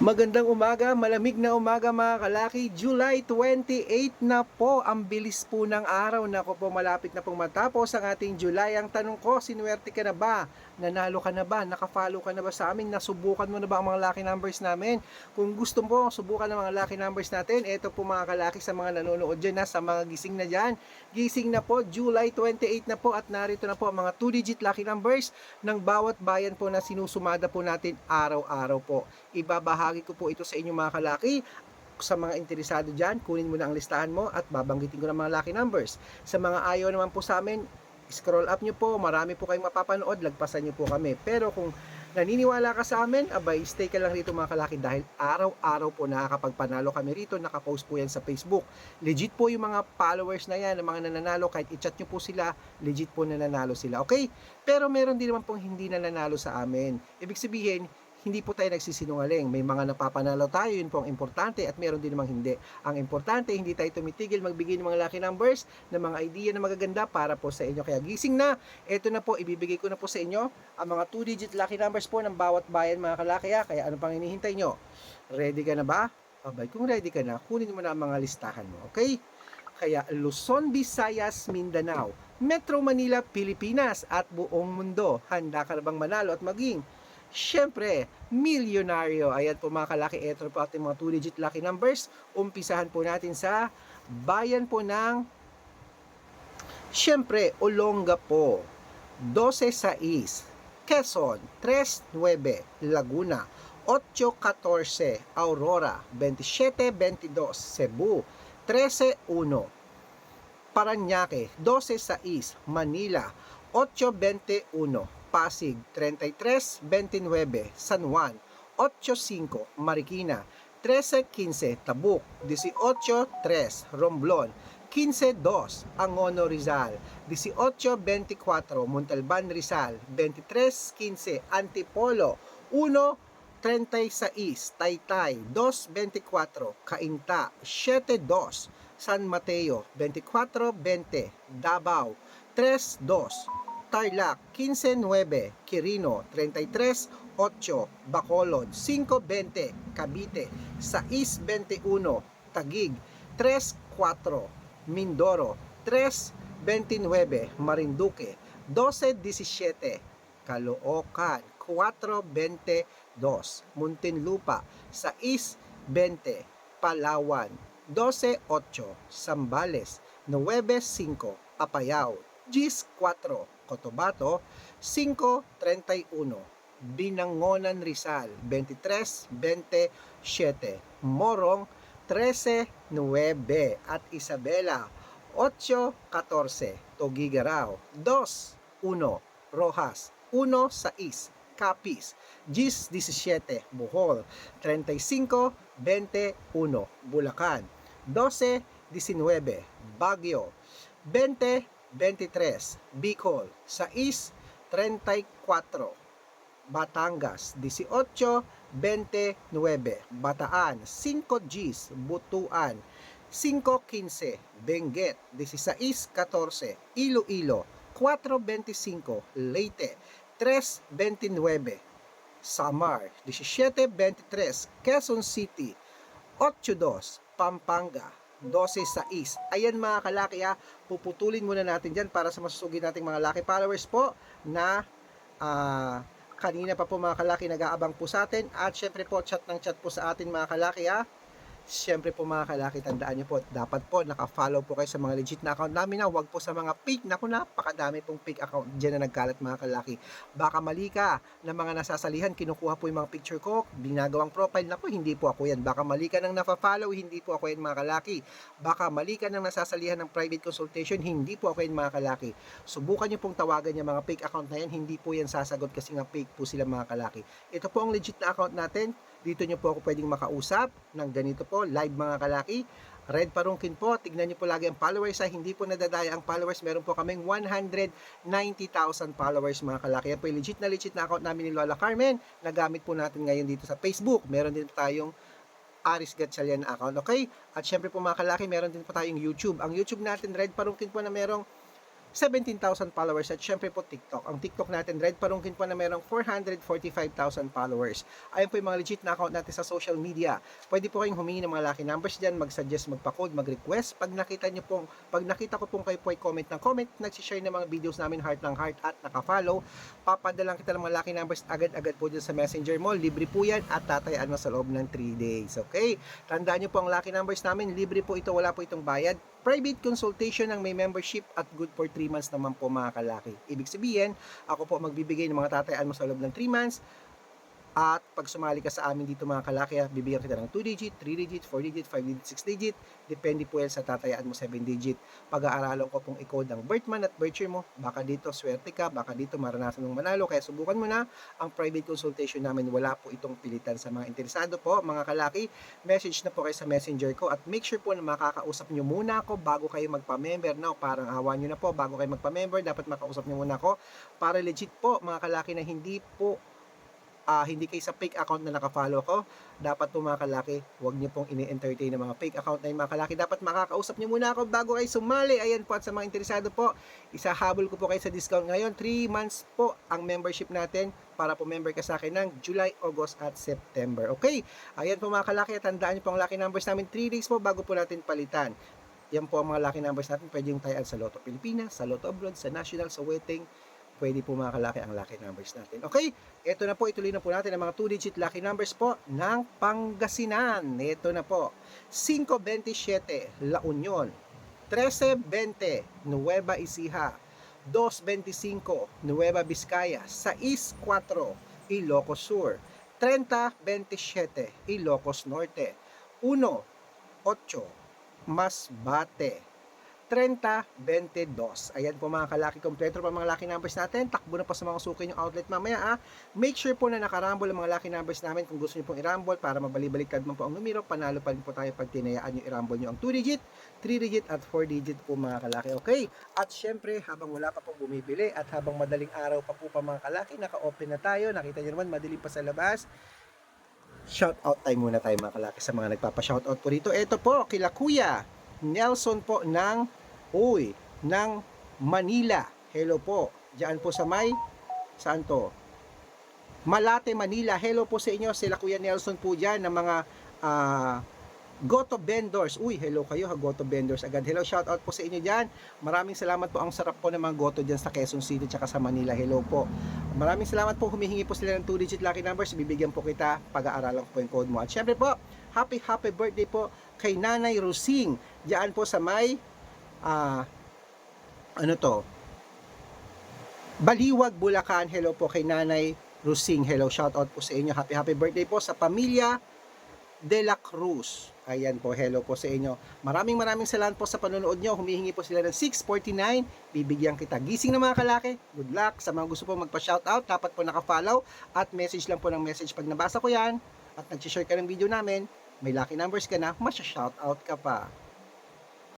Magandang umaga, malamig na umaga mga kalaki. July 28 na po. Ang bilis po ng araw. Nako po, malapit na pong matapos ang ating July. Ang tanong ko, sinuwerte ka na ba? Nanalo ka na ba? Nakafollow ka na ba sa amin? Nasubukan mo na ba ang mga lucky numbers namin? Kung gusto mo subukan ang mga lucky numbers natin, eto po mga kalaki sa mga nanonood dyan na, sa mga gising na dyan. Gising na po, July 28 na po at narito na po ang mga 2-digit lucky numbers ng bawat bayan po na sinusumada po natin araw-araw po. Ibabahagi ko po ito sa inyo mga kalaki sa mga interesado dyan, kunin mo na ang listahan mo at babanggitin ko ng mga lucky numbers. Sa mga ayaw naman po sa amin, scroll up nyo po, marami po kayong mapapanood, lagpasan nyo po kami. Pero kung naniniwala ka sa amin, abay, stay ka lang rito mga kalaki dahil araw-araw po nakakapagpanalo kami rito, nakapost po yan sa Facebook. Legit po yung mga followers na yan, ng mga nananalo, kahit i-chat nyo po sila, legit po nananalo sila, okay? Pero meron din naman pong hindi nananalo sa amin. Ibig sabihin, hindi po tayo nagsisinungaling. May mga napapanalo tayo, yun po ang importante at meron din namang hindi. Ang importante, hindi tayo tumitigil magbigay ng mga lucky numbers, ng mga idea na magaganda para po sa inyo. Kaya gising na, eto na po, ibibigay ko na po sa inyo ang mga 2-digit lucky numbers po ng bawat bayan mga kalakaya. Kaya ano pang hinihintay nyo? Ready ka na ba? Abay, kung ready ka na, kunin mo na ang mga listahan mo, okay? Kaya Luzon, Visayas, Mindanao, Metro Manila, Pilipinas at buong mundo. Handa ka na bang manalo at maging Siyempre, milyonaryo. Ayan po mga kalaki, ito po ating mga 2-digit lucky numbers. Umpisahan po natin sa bayan po ng Siyempre, Olonga po. 12-6. Quezon, 3-9. Laguna, 8-14. Aurora, 27-22. Cebu, 13-1. Paranaque, 12-6. Manila, 8-21. Pasig 33-29, San Juan 8-5, Marikina 13-15, Tabuk 18-3, Romblon 15-2, Angono Rizal 18-24, Montalban Rizal 23-15, Antipolo 1-36, Taytay 2-24, Cainta 7-2, San Mateo 24-20, Davao 3-2, Tarlac 15-9, Quirino 33-8, Bacolod 5-20, Cavite 6-21, Tagig 3-4, Mindoro 3-29, Marinduque 12-17, Caloocan 4-22, Muntinlupa 6-20, Palawan 12-8, Sambales 9-5, Apayao 10-4, Cotabato 5.31 Binangonan Rizal 23.27 Morong 13.9 at Isabela 8.14 Togigaraw 2.1 Rojas 1.6 Capiz 10.17 Bohol 35.21 Bulacan 12.19 Baguio 20 23, Bicol, 6, 34, Batangas, 18, 29, Bataan, 5 Gs, Butuan, 5, 15, Benguet, 16, 14, Iloilo, 4, 25, Leyte, 3, 29, Samar, 17, 23, Quezon City, 8, 2, Pampanga, 12.6. Ayan mga kalaki ha, puputulin muna natin dyan para sa masusugin nating mga laki followers po na ah, kanina pa po mga kalaki nag-aabang po sa atin at syempre po chat ng chat po sa atin mga kalaki ha. Siyempre po mga kalaki, tandaan nyo po, dapat po naka-follow po kayo sa mga legit na account namin na huwag po sa mga fake. Naku, napakadami pong fake account dyan na nagkalat mga kalaki. Baka mali ka ng mga nasasalihan, kinukuha po yung mga picture ko, binagawang profile. Naku, hindi po ako yan. Baka mali ka ng nafa-follow, hindi po ako yan mga kalaki. Baka mali ka ng nasasalihan ng private consultation, hindi po ako yan mga kalaki. Subukan nyo pong tawagan yung mga fake account na yan, hindi po yan sasagot kasi nga fake po sila mga kalaki. Ito po ang legit na account natin. Dito nyo po ako pwedeng makausap ng ganito po, live mga kalaki. Red Parungkin po, tignan nyo po lagi ang followers ha, hindi po nadadaya ang followers. Meron po kaming 190,000 followers mga kalaki. Yan po legit na legit na account namin ni Lola Carmen. Nagamit po natin ngayon dito sa Facebook. Meron din tayong Aris Gatchalian account, okay? At syempre po mga kalaki, meron din po tayong YouTube. Ang YouTube natin, Red Parungkin po na merong 17,000 followers at syempre po TikTok. Ang TikTok natin, Red Parungkin po na merong 445,000 followers. Ayun po yung mga legit na account natin sa social media. Pwede po kayong humingi ng mga lucky numbers dyan, mag-suggest, magpa-code, mag-request. Pag nakita nyo pong, pag nakita ko pong kayo po ay comment ng comment, nagsishare ng mga videos namin heart ng heart at naka-follow, papadalang kita ng mga lucky numbers agad-agad po dyan sa messenger mo. Libre po yan at tatayaan mo sa loob ng 3 days. Okay? Tandaan nyo po ang lucky numbers namin. Libre po ito, wala po itong bayad. Private consultation ng may membership at good for 3 months naman po mga kalaki. Ibig sabihin, ako po magbibigay ng mga tatayaan mo sa loob ng 3 months. At pag sumali ka sa amin dito mga kalaki, ah, bibigyan kita ng 2 digit, 3 digit, 4 digit, 5 digit, 6 digit. Depende po yan sa tatayaan mo 7 digit. Pag-aaralan ko pong i-code ang birth month at birth year mo. Baka dito swerte ka, baka dito maranasan mong manalo. Kaya subukan mo na ang private consultation namin. Wala po itong pilitan sa mga interesado po. Mga kalaki, message na po kayo sa messenger ko. At make sure po na makakausap nyo muna ako bago kayo magpa-member. Now, parang awa nyo na po. Bago kayo magpa-member, dapat makausap nyo muna ako. Para legit po, mga kalaki na hindi po ah, hindi kayo sa fake account na nakafollow ko, dapat po mga kalaki, huwag niyo pong ini-entertain ng mga fake account na yung mga kalaki. Dapat makakausap niyo muna ako bago kayo sumali. Ayan po at sa mga interesado po, isahabol ko po kayo sa discount ngayon. 3 months po ang membership natin para po member ka sa akin ng July, August at September. Okay? Ayan po mga kalaki, tandaan niyo po ang lucky numbers namin. 3 days po bago po natin palitan. Yan po ang mga lucky numbers natin. Pwede yung tayaan sa Lotto Pilipinas, sa Lotto Abroad, sa National, sa Waiting. Pwede po mga kalaki ang lucky numbers natin. Okay, ito na po, ituloy na po natin ang mga 2-digit lucky numbers po ng Pangasinan. Ito na po, 527 La Union, 1320 Nueva Ecija, 225 Nueva Vizcaya, 64 Ilocos Sur, 3027 Ilocos Norte, 18 Masbate, 3022. Ayan po mga kalaki kompleto pa mga lucky numbers natin. Takbo na po sa mga suki yung outlet mamaya ah. Make sure po na nakarambol ang mga lucky numbers namin kung gusto niyo pong irambol para mabalibaliktad man po ang numero. Panalo pa rin po tayo pag tinayaan nyo irambol nyo ang 2 digit, 3 digit at 4 digit po mga kalaki. Okay? At syempre habang wala pa pong bumibili at habang madaling araw pa po pa mga kalaki, naka-open na tayo. Nakita nyo naman madilim pa sa labas. Shout out time muna tayo mga kalaki sa mga nagpapa-shout out po dito. Ito po, kila Kuya Nelson po ng Uy, ng Manila. Hello po. Diyan po sa may saan to? Malate, Manila. Hello po sa inyo. Sila Kuya Nelson po dyan ng mga ah, Goto vendors. Uy, hello kayo ha, Goto vendors. Agad hello, shout out po sa inyo dyan. Maraming salamat po. Ang sarap po ng mga Goto dyan sa Quezon City tsaka sa Manila. Hello po. Maraming salamat po. Humihingi po sila ng 2-digit lucky numbers. Bibigyan po kita. Pag-aaralan po yung code mo. At syempre po, happy happy birthday po kay Nanay Rusing. Diyan po sa may ah ano to? Baliwag, Bulacan. Hello po kay Nanay Rusing. Hello, shout out po sa inyo. Happy happy birthday po sa pamilya De La Cruz. Ayan po, hello po sa inyo. Maraming maraming salamat po sa panonood nyo. Humihingi po sila ng 649. Bibigyan kita. Gising na mga kalaki. Good luck. Sa mga gusto po magpa-shoutout, dapat po naka-follow. At message lang po ng message pag nabasa ko yan. At nag-share ka ng video namin. May lucky numbers ka na, masya-shoutout ka pa.